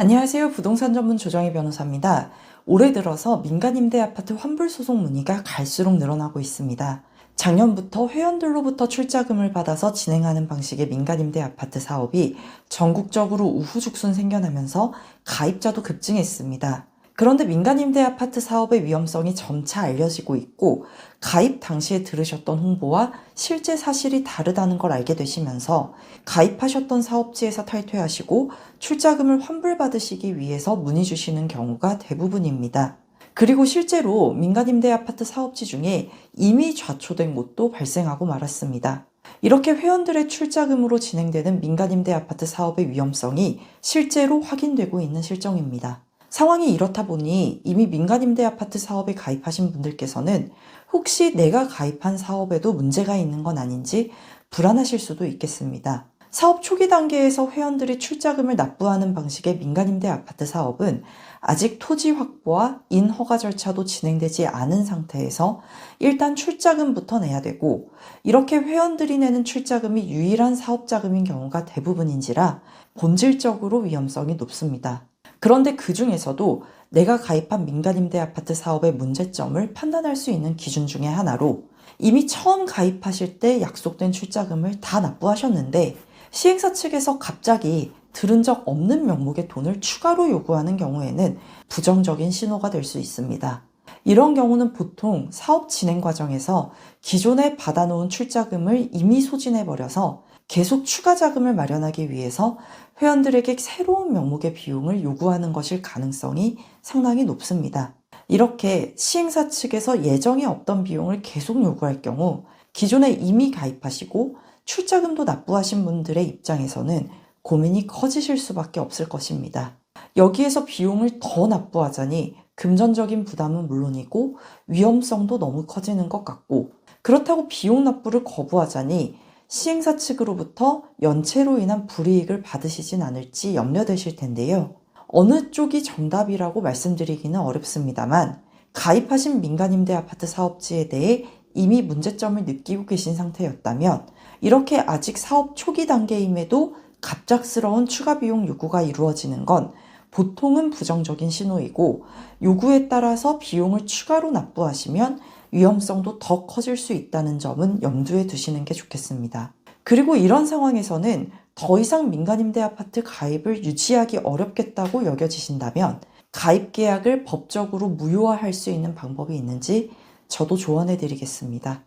안녕하세요. 부동산 전문 조정희 변호사입니다. 올해 들어서 민간 임대 아파트 환불 소송 문의가 갈수록 늘어나고 있습니다. 작년부터 회원들로부터 출자금을 받아서 진행하는 방식의 민간임대 아파트 사업이 전국적으로 우후죽순 생겨나면서 가입자도 급증했습니다. 그런데 민간 임대 아파트 사업의 위험성이 점차 알려지고 있고 가입 당시에 들으셨던 홍보와 실제 사실이 다르다는 걸 알게 되시면서 가입하셨던 사업지에서 탈퇴하시고 출자금을 환불받으시기 위해서 문의 주시는 경우가 대부분입니다. 그리고 실제로 민간 임대 아파트 사업지 중에 이미 좌초된 곳도 발생하고 말았습니다. 이렇게 회원들의 출자금으로 진행되는 민간 임대 아파트 사업의 위험성이 실제로 확인되고 있는 실정입니다. 상황이 이렇다 보니 이미 민간임대 아파트 사업에 가입하신 분들께서는 혹시 내가 가입한 사업에도 문제가 있는 건 아닌지 불안하실 수도 있겠습니다. 사업 초기 단계에서 회원들이 출자금을 납부하는 방식의 민간임대 아파트 사업은 아직 토지 확보와 인허가 절차도 진행되지 않은 상태에서 일단 출자금부터 내야 되고 이렇게 회원들이 내는 출자금이 유일한 사업 자금인 경우가 대부분인지라 본질적으로 위험성이 높습니다. 그런데 그 중에서도 내가 가입한 민간임대 아파트 사업의 문제점을 판단할 수 있는 기준 중에 하나로 이미 처음 가입하실 때 약속된 출자금을 다 납부하셨는데 시행사 측에서 갑자기 들은 적 없는 명목의 돈을 추가로 요구하는 경우에는 부정적인 신호가 될 수 있습니다. 이런 경우는 보통 사업 진행 과정에서 기존에 받아놓은 출자금을 이미 소진해버려서 계속 추가 자금을 마련하기 위해서 회원들에게 새로운 명목의 비용을 요구하는 것일 가능성이 상당히 높습니다. 이렇게 시행사 측에서 예정에 없던 비용을 계속 요구할 경우 기존에 이미 가입하시고 출자금도 납부하신 분들의 입장에서는 고민이 커지실 수밖에 없을 것입니다. 여기에서 비용을 더 납부하자니 금전적인 부담은 물론이고 위험성도 너무 커지는 것 같고 그렇다고 비용 납부를 거부하자니 시행사 측으로부터 연체로 인한 불이익을 받으시진 않을지 염려되실 텐데요. 어느 쪽이 정답이라고 말씀드리기는 어렵습니다만 가입하신 민간임대 아파트 사업지에 대해 이미 문제점을 느끼고 계신 상태였다면 이렇게 아직 사업 초기 단계임에도 갑작스러운 추가 비용 요구가 이루어지는 건 보통은 부정적인 신호이고 요구에 따라서 비용을 추가로 납부하시면 위험성도 더 커질 수 있다는 점은 염두에 두시는 게 좋겠습니다. 그리고 이런 상황에서는 더 이상 민간임대 아파트 가입을 유지하기 어렵겠다고 여겨지신다면 가입 계약을 법적으로 무효화할 수 있는 방법이 있는지 저도 조언해 드리겠습니다.